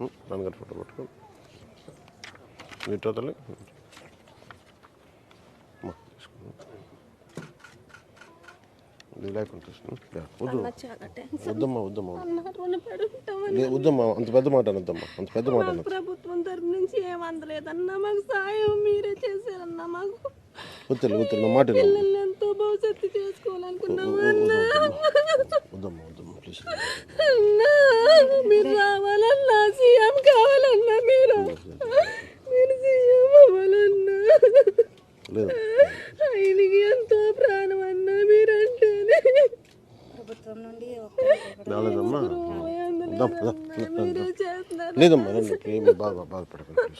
పట్టుకో నీటో తల్లి అమ్మా, తీసుకో. ఇది లేకుండా తీసుకో. యా, వద్దు నాకు చాలా టెన్షన్ వద్దమ్మా వద్దమ్మా అన్న రుణపడి ఉంటామని లే, వద్దమ్మా అంత పెద్ద మాట అనొద్దమ్మా అంత పెద్ద మాట ప్రభుత్వం తరపు నుంచి ఏం అందలేదన్నా మాకు సాయం మీరే చేశారన్నా మాకు నా మాట ఎంతో భవిష్యత్తు చేసుకోవాలనుకున్నాము అన్నా వద్దమ్మా వద్దమ్మా ప్లీజ్ అన్నా మీరు లేదు. ఆయనకి ఎంతో ప్రాణం అన్నా మీరంటేనే. ప్రభుత్వం నుండి రాలేదమ్మా లేదమ్మా బాగా బాధపడకండి.